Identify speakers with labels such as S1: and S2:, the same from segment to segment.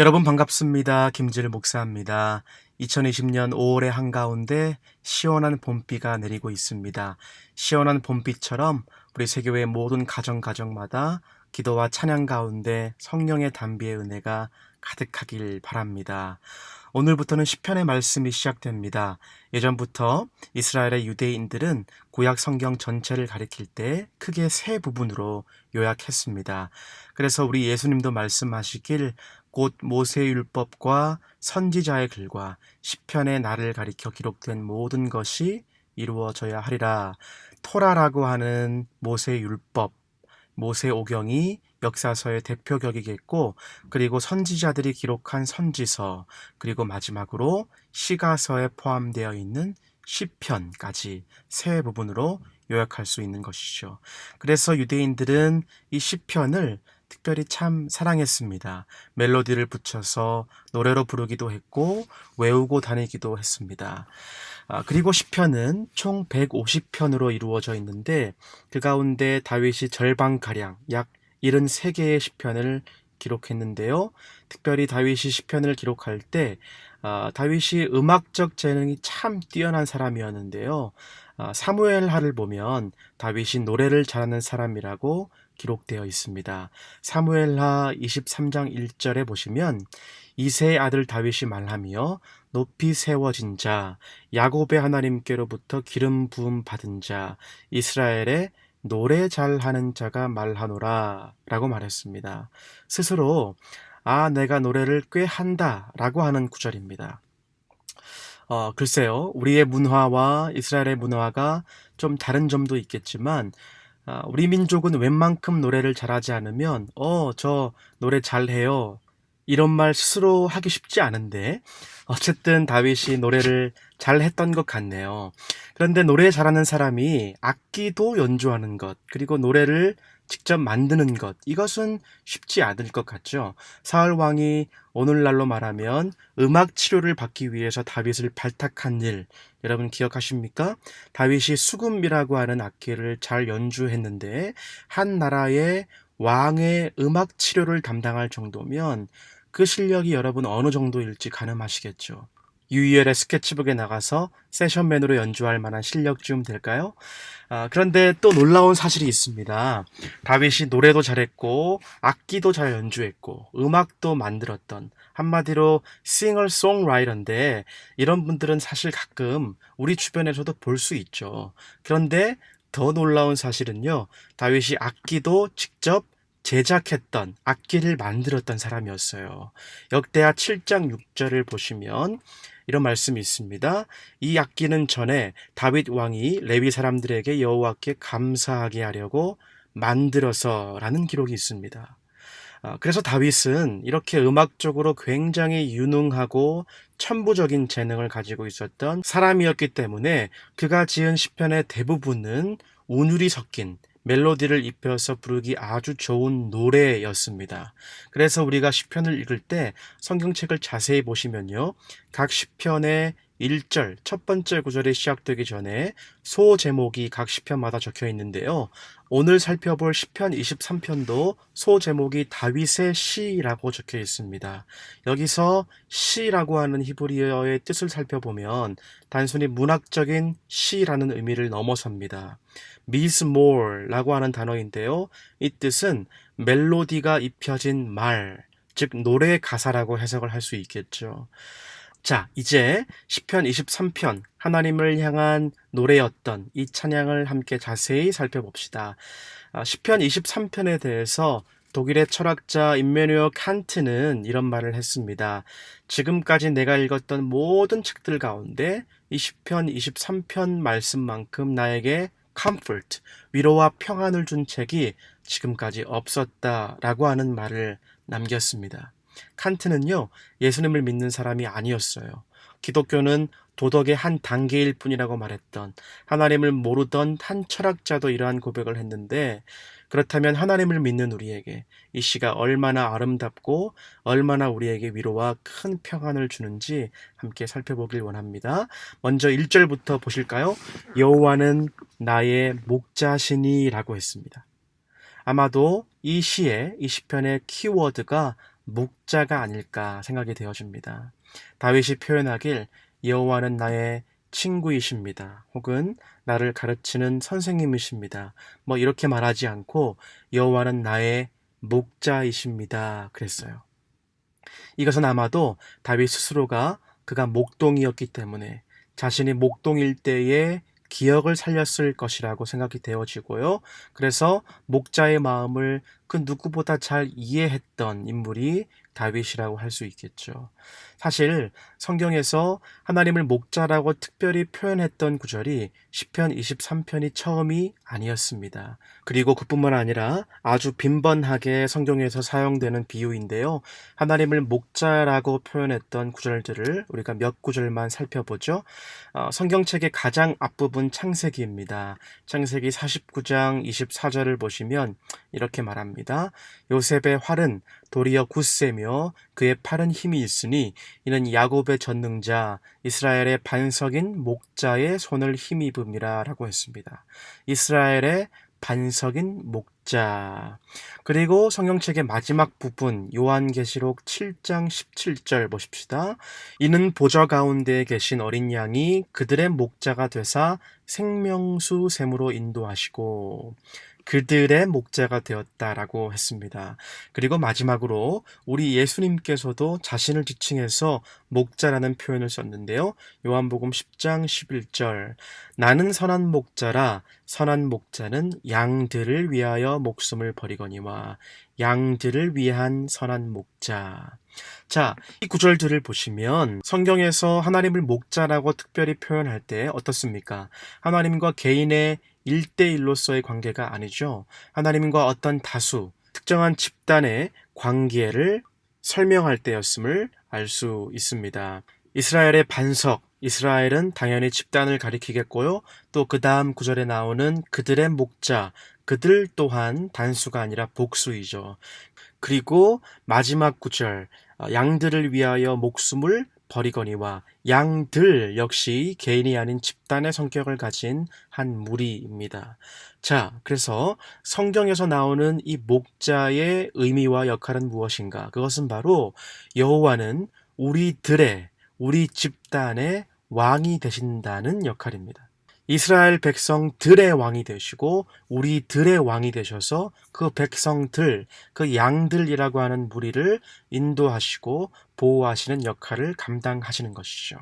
S1: 여러분 반갑습니다. 김질 목사입니다. 2020년 5월의 한가운데 시원한 봄비가 내리고 있습니다. 시원한 봄비처럼 우리 세교회 모든 가정 가정마다 기도와 찬양 가운데 성령의 담비의 은혜가 가득하길 바랍니다. 오늘부터는 시편의 말씀이 시작됩니다. 예전부터 이스라엘의 유대인들은 구약 성경 전체를 가리킬 때 크게 세 부분으로 요약했습니다. 그래서 우리 예수님도 말씀하시길 곧 모세율법과 선지자의 글과 시편의 날을 가리켜 기록된 모든 것이 이루어져야 하리라. 토라라고 하는 모세율법, 모세오경이 역사서의 대표격이겠고, 그리고 선지자들이 기록한 선지서, 그리고 마지막으로 시가서에 포함되어 있는 시편까지 세 부분으로 요약할 수 있는 것이죠. 그래서 유대인들은 이 시편을 특별히 참 사랑했습니다. 멜로디를 붙여서 노래로 부르기도 했고 외우고 다니기도 했습니다. 아, 그리고 시편은 총 150편으로 이루어져 있는데 그 가운데 다윗이 절반 가량 약 73개의 시편을 기록했는데요. 특별히 다윗이 시편을 기록할 때 아, 다윗이 음악적 재능이 참 뛰어난 사람이었는데요. 아, 사무엘하를 보면 다윗이 노래를 잘하는 사람이라고 기록되어 있습니다. 사무엘하 23장 1절에 보시면 이세의 아들 다윗이 말하며 높이 세워진 자 야곱의 하나님께로부터 기름 부음 받은 자 이스라엘의 노래 잘하는 자가 말하노라 라고 말했습니다. 스스로 아 내가 노래를 꽤 한다 라고 하는 구절입니다. 어, 글쎄요. 우리의 문화와 이스라엘의 문화가 좀 다른 점도 있겠지만 아, 우리 민족은 웬만큼 노래를 잘하지 않으면 어, 저 노래 잘해요. 이런 말 스스로 하기 쉽지 않은데 어쨌든 다윗이 노래를 잘했던 것 같네요. 그런데 노래 잘하는 사람이 악기도 연주하는 것, 그리고 노래를 직접 만드는 것, 이것은 쉽지 않을 것 같죠. 사울 왕이 오늘날로 말하면 음악 치료를 받기 위해서 다윗을 발탁한 일, 여러분 기억하십니까? 다윗이 수금이라고 하는 악기를 잘 연주했는데 한 나라의 왕의 음악 치료를 담당할 정도면 그 실력이 여러분 어느 정도일지 가늠하시겠죠. 유이엘의 스케치북에 나가서 세션맨으로 연주할 만한 실력쯤 될까요? 아, 그런데 또 놀라운 사실이 있습니다. 다윗이 노래도 잘했고, 악기도 잘 연주했고, 음악도 만들었던, 한마디로 싱어송라이터인데, 이런 분들은 사실 가끔 우리 주변에서도 볼 수 있죠. 그런데 더 놀라운 사실은요, 다윗이 악기도 직접 제작했던 악기를 만들었던 사람이었어요. 역대하 7장 6절을 보시면 이런 말씀이 있습니다. 이 악기는 전에 다윗 왕이 레위 사람들에게 여호와께 감사하게 하려고 만들어서라는 기록이 있습니다. 아, 그래서 다윗은 이렇게 음악적으로 굉장히 유능하고 천부적인 재능을 가지고 있었던 사람이었기 때문에 그가 지은 시편의 대부분은 운율이 섞인 멜로디를 입혀서 부르기 아주 좋은 노래였습니다. 그래서 우리가 시편을 읽을 때 성경책을 자세히 보시면요. 각 시편의 1절, 첫 번째 구절이 시작되기 전에 소 제목이 각 시편마다 적혀 있는데요. 오늘 살펴볼 시편 23편도 소 제목이 다윗의 시라고 적혀 있습니다. 여기서 시라고 하는 히브리어의 뜻을 살펴보면 단순히 문학적인 시라는 의미를 넘어섭니다. 미스몰라고 하는 단어인데요. 이 뜻은 멜로디가 입혀진 말, 즉 노래의 가사라고 해석을 할 수 있겠죠. 자, 이제 시편 23편 하나님을 향한 노래였던 이 찬양을 함께 자세히 살펴봅시다. 아, 시편 23편에 대해서 독일의 철학자 임메뉴어 칸트는 이런 말을 했습니다. 지금까지 내가 읽었던 모든 책들 가운데 이 시편 23편 말씀만큼 나에게 comfort, 위로와 평안을 준 책이 지금까지 없었다라고 하는 말을 남겼습니다. 칸트는요, 예수님을 믿는 사람이 아니었어요. 기독교는 도덕의 한 단계일 뿐이라고 말했던 하나님을 모르던 한 철학자도 이러한 고백을 했는데 그렇다면 하나님을 믿는 우리에게 이 시가 얼마나 아름답고 얼마나 우리에게 위로와 큰 평안을 주는지 함께 살펴보길 원합니다. 먼저 1절부터 보실까요? 여호와는 나의 목자시니라고 했습니다. 아마도 이 시의 이 시편의 키워드가 목자가 아닐까 생각이 되어집니다. 다윗이 표현하길 여호와는 나의 친구이십니다. 혹은 나를 가르치는 선생님이십니다. 뭐 이렇게 말하지 않고 여호와는 나의 목자이십니다. 그랬어요. 이것은 아마도 다윗 스스로가 그가 목동이었기 때문에 자신이 목동일 때의 기억을 살렸을 것이라고 생각이 되어지고요. 그래서 목자의 마음을 그 누구보다 잘 이해했던 인물이 다윗이라고 할 수 있겠죠. 사실 성경에서 하나님을 목자라고 특별히 표현했던 구절이 시편 23편이 처음이 아니었습니다. 그리고 그뿐만 아니라 아주 빈번하게 성경에서 사용되는 비유인데요. 하나님을 목자라고 표현했던 구절들을 우리가 몇 구절만 살펴보죠. 어, 성경책의 가장 앞부분 창세기입니다. 창세기 49장 24절을 보시면 이렇게 말합니다. 요셉의 활은 도리어 굳세며 그의 팔은 힘이 있으니 이는 야곱의 전능자 이스라엘의 반석인 목자의 손을 힘입음이라 라고 했습니다. 이스라엘의 반석인 목자. 그리고 성경책의 마지막 부분 요한계시록 7장 17절 보십시다. 이는 보좌 가운데 계신 어린 양이 그들의 목자가 되사 생명수 샘으로 인도하시고 그들의 목자가 되었다라고 했습니다. 그리고 마지막으로 우리 예수님께서도 자신을 지칭해서 목자라는 표현을 썼는데요. 요한복음 10장 11절 나는 선한 목자라 선한 목자는 양들을 위하여 목숨을 버리거니와 양들을 위한 선한 목자. 자, 이 구절들을 보시면 성경에서 하나님을 목자라고 특별히 표현할 때 어떻습니까? 하나님과 개인의 1대1로서의 관계가 아니죠. 하나님과 어떤 다수, 특정한 집단의 관계를 설명할 때였음을 알 수 있습니다. 이스라엘의 반석, 이스라엘은 당연히 집단을 가리키겠고요. 또 그 다음 구절에 나오는 그들의 목자, 그들 또한 단수가 아니라 복수이죠. 그리고 마지막 구절, 어, 양들을 위하여 목숨을 버리거니와 양들 역시 개인이 아닌 집단의 성격을 가진 한 무리입니다. 자, 그래서 성경에서 나오는 이 목자의 의미와 역할은 무엇인가? 그것은 바로 여호와는 우리들의 우리 집단의 왕이 되신다는 역할입니다. 이스라엘 백성들의 왕이 되시고 우리들의 왕이 되셔서 그 백성들, 그 양들이라고 하는 무리를 인도하시고 보호하시는 역할을 감당하시는 것이죠.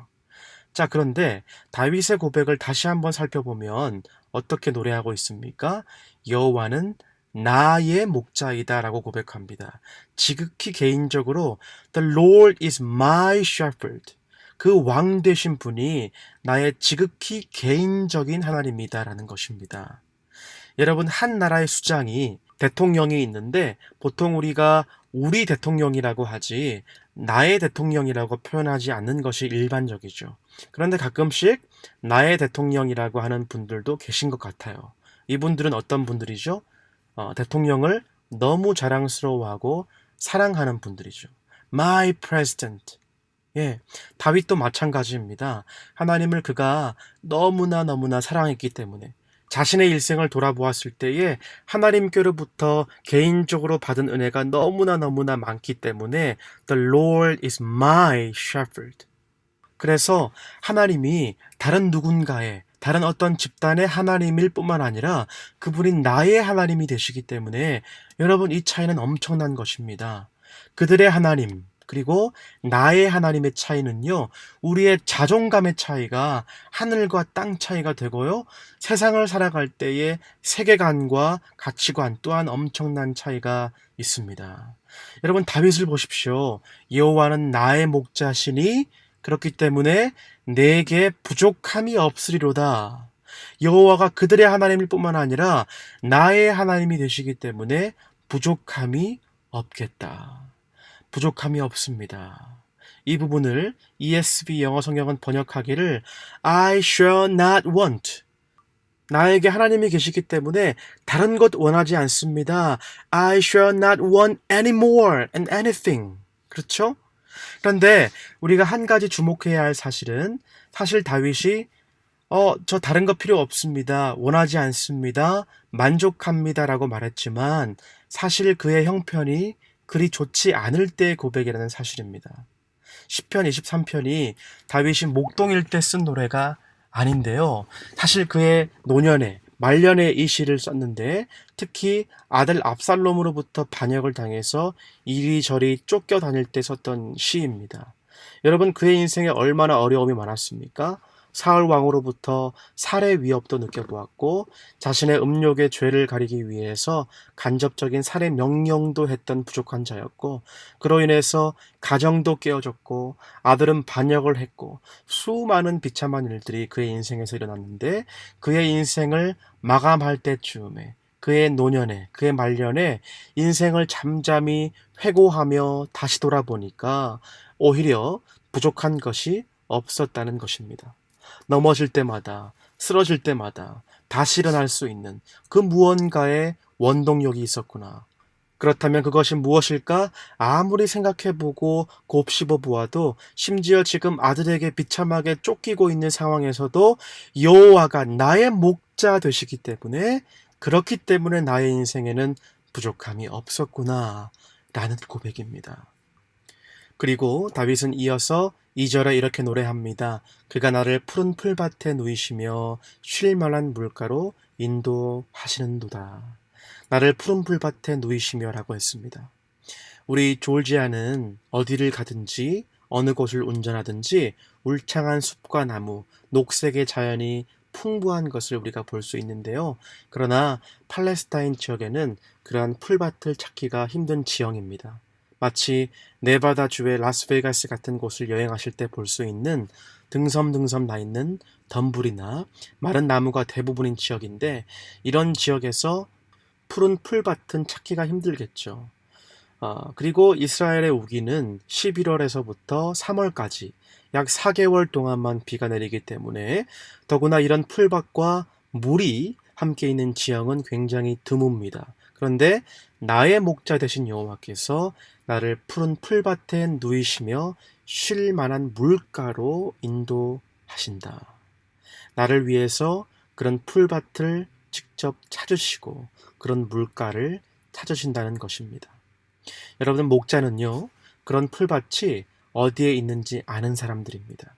S1: 자, 그런데 다윗의 고백을 다시 한번 살펴보면 어떻게 노래하고 있습니까? 여호와는 나의 목자이다라고 고백합니다. 지극히 개인적으로 The Lord is my shepherd. 그 왕 되신 분이 나의 지극히 개인적인 하나님이다라는 것입니다. 여러분, 한 나라의 수장이 대통령이 있는데 보통 우리가 우리 대통령이라고 하지 나의 대통령이라고 표현하지 않는 것이 일반적이죠. 그런데 가끔씩 나의 대통령이라고 하는 분들도 계신 것 같아요. 이분들은 어떤 분들이죠? 어, 대통령을 너무 자랑스러워하고 사랑하는 분들이죠. My president. 예, 다윗도 마찬가지입니다. 하나님을 그가 너무나 너무나 사랑했기 때문에 자신의 일생을 돌아보았을 때에 하나님께로부터 개인적으로 받은 은혜가 너무나 너무나 많기 때문에 The Lord is my shepherd. 그래서 하나님이 다른 누군가의 다른 어떤 집단의 하나님일 뿐만 아니라 그분이 나의 하나님이 되시기 때문에 여러분 이 차이는 엄청난 것입니다. 그들의 하나님, 그리고 나의 하나님의 차이는요, 우리의 자존감의 차이가 하늘과 땅 차이가 되고요, 세상을 살아갈 때의 세계관과 가치관 또한 엄청난 차이가 있습니다. 여러분, 다윗을 보십시오. 여호와는 나의 목자시니 그렇기 때문에 내게 부족함이 없으리로다. 여호와가 그들의 하나님일 뿐만 아니라 나의 하나님이 되시기 때문에 부족함이 없겠다. 부족함이 없습니다. 이 부분을 ESV 영어 성경은 번역하기를 I shall not want. 나에게 하나님이 계시기 때문에 다른 것 원하지 않습니다. I shall not want any more and anything. 그렇죠? 그런데 우리가 한 가지 주목해야 할 사실은 사실 다윗이 어, 저 다른 거 필요 없습니다. 원하지 않습니다. 만족합니다라고 말했지만 사실 그의 형편이 그리 좋지 않을 때의 고백이라는 사실입니다. 10편 23편이 다윗이 목동일 때 쓴 노래가 아닌데요. 사실 그의 노년에 말년에 이 시를 썼는데 특히 아들 압살롬으로부터 반역을 당해서 이리저리 쫓겨다닐 때 썼던 시입니다. 여러분 그의 인생에 얼마나 어려움이 많았습니까? 사울 왕으로부터 살해 위협도 느껴보았고 자신의 음욕의 죄를 가리기 위해서 간접적인 살해 명령도 했던 부족한 자였고 그로 인해서 가정도 깨어졌고 아들은 반역을 했고 수많은 비참한 일들이 그의 인생에서 일어났는데 그의 인생을 마감할 때쯤에 그의 노년에 그의 말년에 인생을 잠잠히 회고하며 다시 돌아보니까 오히려 부족한 것이 없었다는 것입니다. 넘어질 때마다 쓰러질 때마다 다시 일어날 수 있는 그 무언가의 원동력이 있었구나. 그렇다면 그것이 무엇일까? 아무리 생각해보고 곱씹어 보아도 심지어 지금 아들에게 비참하게 쫓기고 있는 상황에서도 여호와가 나의 목자 되시기 때문에 그렇기 때문에 나의 인생에는 부족함이 없었구나 라는 고백입니다. 그리고 다윗은 이어서 2절에 이렇게 노래합니다. 그가 나를 푸른 풀밭에 누이시며 쉴 만한 물가로 인도하시는도다. 나를 푸른 풀밭에 누이시며라고 했습니다. 우리 졸지아는 어디를 가든지 어느 곳을 운전하든지 울창한 숲과 나무, 녹색의 자연이 풍부한 것을 우리가 볼 수 있는데요. 그러나 팔레스타인 지역에는 그러한 풀밭을 찾기가 힘든 지형입니다. 마치 네바다 주의 라스베가스 같은 곳을 여행하실 때 볼 수 있는 등섬등섬 나 있는 덤불이나 마른 나무가 대부분인 지역인데 이런 지역에서 푸른 풀밭은 찾기가 힘들겠죠. 어, 그리고 이스라엘의 우기는 11월에서부터 3월까지 약 4개월 동안만 비가 내리기 때문에 더구나 이런 풀밭과 물이 함께 있는 지형은 굉장히 드뭅니다. 그런데 나의 목자 되신 여호와께서 나를 푸른 풀밭에 누이시며 쉴 만한 물가로 인도하신다. 나를 위해서 그런 풀밭을 직접 찾으시고 그런 물가를 찾으신다는 것입니다. 여러분 목자는요 그런 풀밭이 어디에 있는지 아는 사람들입니다.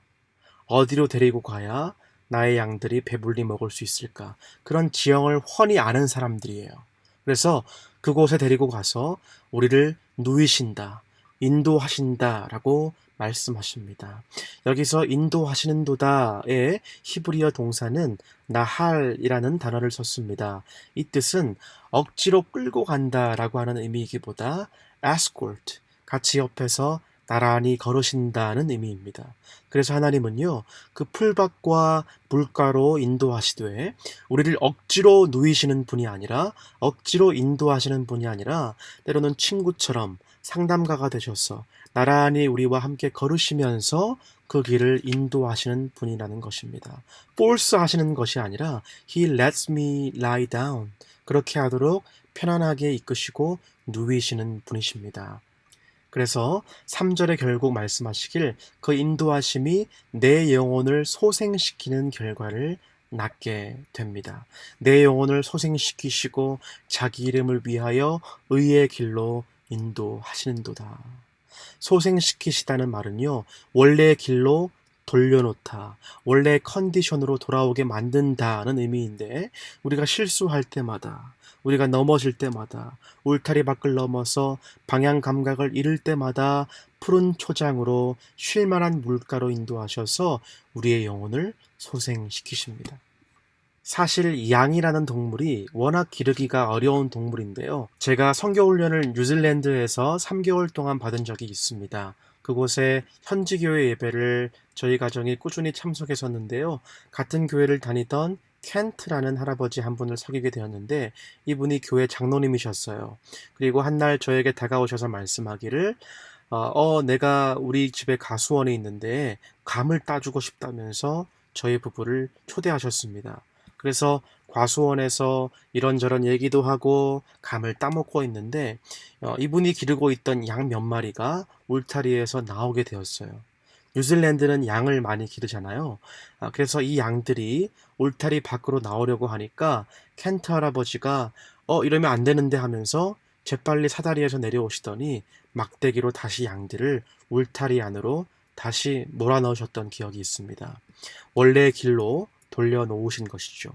S1: 어디로 데리고 가야 나의 양들이 배불리 먹을 수 있을까? 그런 지형을 훤히 아는 사람들이에요. 그래서 그곳에 데리고 가서 우리를 누이신다, 인도하신다 라고 말씀하십니다. 여기서 인도하시는 도다의 히브리어 동사는 나할이라는 단어를 썼습니다. 이 뜻은 억지로 끌고 간다 라고 하는 의미이기보다 escort, 같이 옆에서 나란히 걸으신다는 의미입니다. 그래서 하나님은요, 그 풀밭과 물가로 인도하시되, 우리를 억지로 누이시는 분이 아니라, 억지로 인도하시는 분이 아니라, 때로는 친구처럼 상담가가 되셔서, 나란히 우리와 함께 걸으시면서 그 길을 인도하시는 분이라는 것입니다. force 하시는 것이 아니라, He lets me lie down. 그렇게 하도록 편안하게 이끄시고 누이시는 분이십니다. 그래서 3절에 결국 말씀하시길 그 인도하심이 내 영혼을 소생시키는 결과를 낳게 됩니다. 내 영혼을 소생시키시고 자기 이름을 위하여 의의 길로 인도하시는도다. 소생시키시다는 말은요, 원래의 길로 돌려놓다, 원래 컨디션으로 돌아오게 만든다는 의미인데, 우리가 실수할 때마다, 우리가 넘어질 때마다 울타리 밖을 넘어서 방향 감각을 잃을 때마다 푸른 초장으로 쉴 만한 물가로 인도하셔서 우리의 영혼을 소생시키십니다. 사실 양이라는 동물이 워낙 기르기가 어려운 동물인데요. 제가 성교훈련을 뉴질랜드에서 3개월 동안 받은 적이 있습니다. 그곳에 현지 교회 예배를 저희 가정이 꾸준히 참석했었는데요. 같은 교회를 다니던 켄트라는 할아버지 한 분을 사귀게 되었는데 이분이 교회 장로님이셨어요. 그리고 한날 저에게 다가오셔서 말씀하기를 어, 어, 내가 우리 집에 가수원에 있는데 감을 따주고 싶다면서 저희 부부를 초대하셨습니다. 그래서 과수원에서 이런저런 얘기도 하고 감을 따먹고 있는데 어, 이분이 기르고 있던 양 몇 마리가 울타리에서 나오게 되었어요. 뉴질랜드는 양을 많이 기르잖아요. 아, 그래서 이 양들이 울타리 밖으로 나오려고 하니까 켄트 할아버지가 어 이러면 안 되는데 하면서 재빨리 사다리에서 내려오시더니 막대기로 다시 양들을 울타리 안으로 다시 몰아넣으셨던 기억이 있습니다. 원래의 길로 돌려놓으신 것이죠.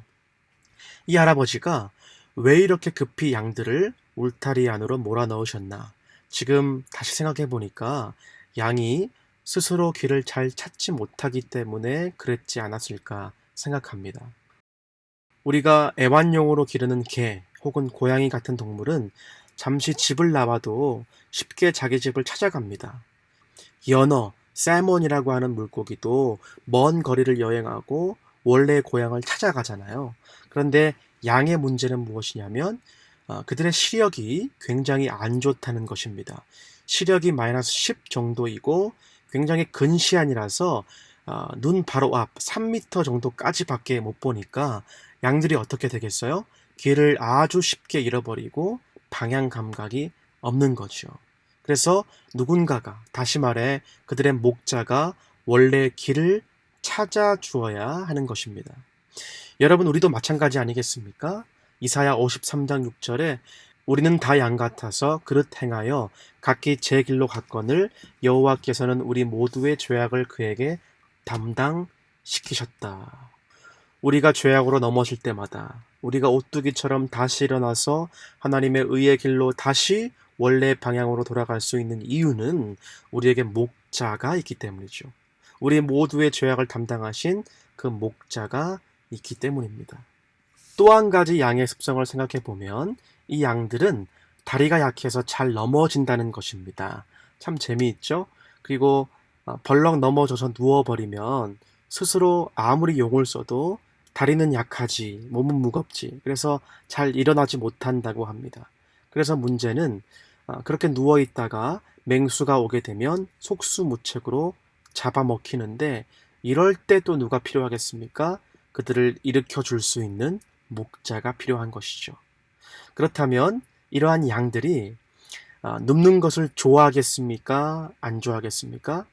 S1: 이 할아버지가 왜 이렇게 급히 양들을 울타리 안으로 몰아넣으셨나? 지금 다시 생각해 보니까 양이 스스로 길을 잘 찾지 못하기 때문에 그랬지 않았을까 생각합니다. 우리가 애완용으로 기르는 개 혹은 고양이 같은 동물은 잠시 집을 나와도 쉽게 자기 집을 찾아갑니다. 연어, 살몬이라고 하는 물고기도 먼 거리를 여행하고 원래의 고향을 찾아가잖아요. 그런데 양의 문제는 무엇이냐면 어, 그들의 시력이 굉장히 안 좋다는 것입니다. 시력이 마이너스 10 정도이고 굉장히 근시안이라서 어, 눈 바로 앞 3m 정도까지 밖에 못 보니까 양들이 어떻게 되겠어요? 길을 아주 쉽게 잃어버리고 방향 감각이 없는 거죠. 그래서 누군가가 다시 말해 그들의 목자가 원래 길을 찾아 주어야 하는 것입니다. 여러분 우리도 마찬가지 아니겠습니까? 이사야 53장 6절에 우리는 다 양 같아서 그릇 행하여 각기 제 길로 갔거늘 여호와께서는 우리 모두의 죄악을 그에게 담당시키셨다. 우리가 죄악으로 넘어질 때마다 우리가 오뚜기처럼 다시 일어나서 하나님의 의의 길로 다시 원래 방향으로 돌아갈 수 있는 이유는 우리에게 목자가 있기 때문이죠. 우리 모두의 죄악을 담당하신 그 목자가 있기 때문입니다. 또 한 가지 양의 습성을 생각해 보면 이 양들은 다리가 약해서 잘 넘어진다는 것입니다. 참 재미있죠? 그리고 어, 벌렁 넘어져서 누워버리면 스스로 아무리 용을 써도 다리는 약하지, 몸은 무겁지. 그래서 잘 일어나지 못한다고 합니다. 그래서 문제는 어, 그렇게 누워 있다가 맹수가 오게 되면 속수무책으로 잡아먹히는데 이럴 때 또 누가 필요하겠습니까? 그들을 일으켜 줄 수 있는 목자가 필요한 것이죠. 그렇다면 이러한 양들이 어, 눕는 것을 좋아하겠습니까? 안 좋아하겠습니까?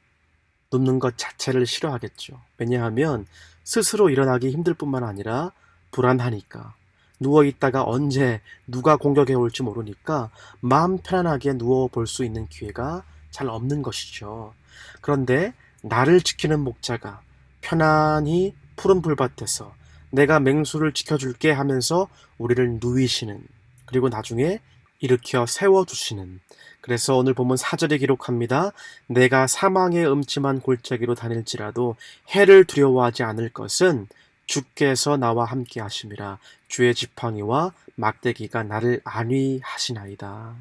S1: 눕는 것 자체를 싫어하겠죠. 왜냐하면 스스로 일어나기 힘들 뿐만 아니라 불안하니까. 누워 있다가 언제 누가 공격해 올지 모르니까 마음 편안하게 누워 볼 수 있는 기회가 잘 없는 것이죠. 그런데 나를 지키는 목자가 편안히 푸른 불밭에서 내가 맹수를 지켜줄게 하면서 우리를 누이시는 그리고 나중에 일으켜 세워주시는 그래서 오늘 보면 사절에 기록합니다. 내가 사망의 음침한 골짜기로 다닐지라도 해를 두려워하지 않을 것은 주께서 나와 함께 하심이라 주의 지팡이와 막대기가 나를 안위하시나이다.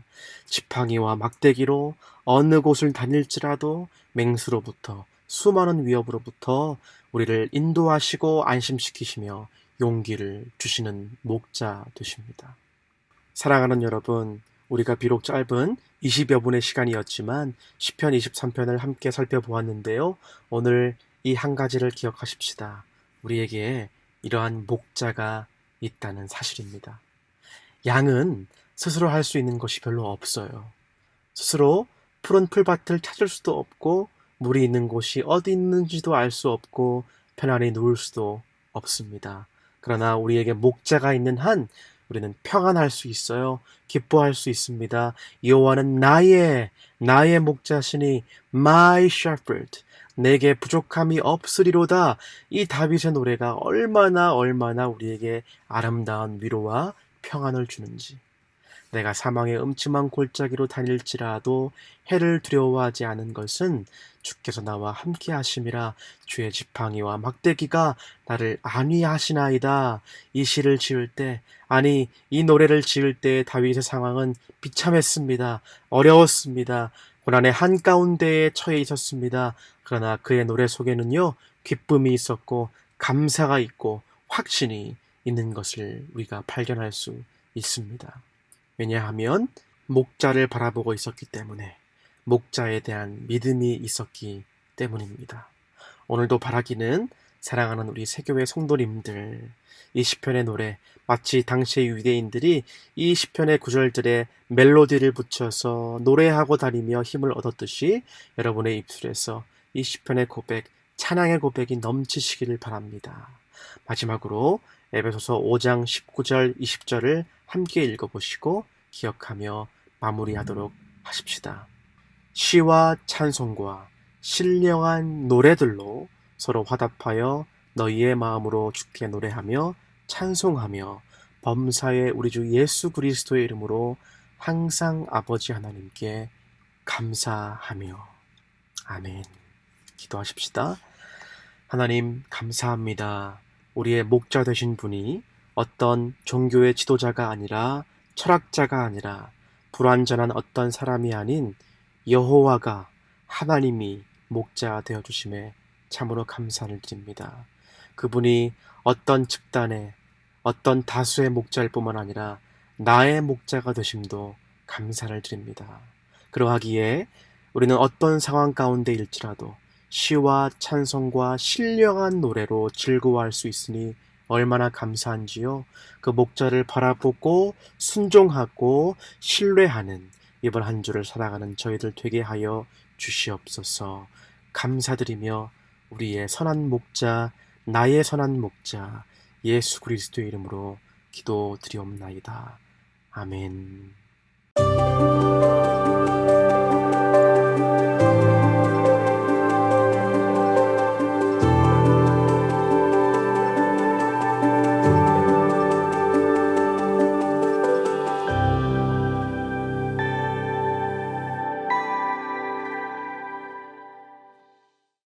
S1: 지팡이와 막대기로 어느 곳을 다닐지라도 맹수로부터 수많은 위협으로부터 우리를 인도하시고 안심시키시며 용기를 주시는 목자 되십니다. 사랑하는 여러분, 우리가 비록 짧은 20여 분의 시간이었지만 10편 23편을 함께 살펴보았는데요. 오늘 이 한 가지를 기억하십시다. 우리에게 이러한 목자가 있다는 사실입니다. 양은 스스로 할 수 있는 것이 별로 없어요. 스스로 푸른 풀밭을 찾을 수도 없고 물이 있는 곳이 어디 있는지도 알 수 없고 편안히 누울 수도 없습니다. 그러나 우리에게 목자가 있는 한 우리는 평안할 수 있어요. 기뻐할 수 있습니다. 여호와는 나의 나의 목자시니 my shepherd. 내게 부족함이 없으리로다. 이 다윗의 노래가 얼마나 얼마나 우리에게 아름다운 위로와 평안을 주는지. 내가 사망의 음침한 골짜기로 다닐지라도 해를 두려워하지 않은 것은 주께서 나와 함께 하심이라 주의 지팡이와 막대기가 나를 안위하시나이다. 이 시를 지을 때 아니 이 노래를 지을 때 다윗의 상황은 비참했습니다. 어려웠습니다. 고난의 한가운데에 처해 있었습니다. 그러나 그의 노래 속에는요 기쁨이 있었고 감사가 있고 확신이 있는 것을 우리가 발견할 수 있습니다. 왜냐하면 목자를 바라보고 있었기 때문에 목자에 대한 믿음이 있었기 때문입니다. 오늘도 바라기는 사랑하는 우리 세교회 성도님들 이 시편의 노래 마치 당시의 유대인들이 이 시편의 구절들에 멜로디를 붙여서 노래하고 다니며 힘을 얻었듯이 여러분의 입술에서 이 시편의 고백 찬양의 고백이 넘치시기를 바랍니다. 마지막으로 에베소서 5장 19절 20절을 함께 읽어보시고 기억하며 마무리하도록 하십시다. 시와 찬송과 신령한 노래들로 서로 화답하여 너희의 마음으로 주께 노래하며 찬송하며 범사의 우리 주 예수 그리스도의 이름으로 항상 아버지 하나님께 감사하며 아멘. 기도하십시다. 하나님 감사합니다. 우리의 목자 되신 분이 어떤 종교의 지도자가 아니라 철학자가 아니라 불완전한 어떤 사람이 아닌 여호와가 하나님이 목자 되어 주심에 참으로 감사를 드립니다. 그분이 어떤 집단의 어떤 다수의 목자일 뿐만 아니라 나의 목자가 되심도 감사를 드립니다. 그러하기에 우리는 어떤 상황 가운데 일지라도 시와 찬송과 신령한 노래로 즐거워할 수 있으니 얼마나 감사한지요. 그 목자를 바라보고 순종하고 신뢰하는 이번 한 주를 살아가는 저희들 되게 하여 주시옵소서. 감사드리며 우리의 선한 목자, 나의 선한 목자, 예수 그리스도의 이름으로 기도드리옵나이다. 아멘.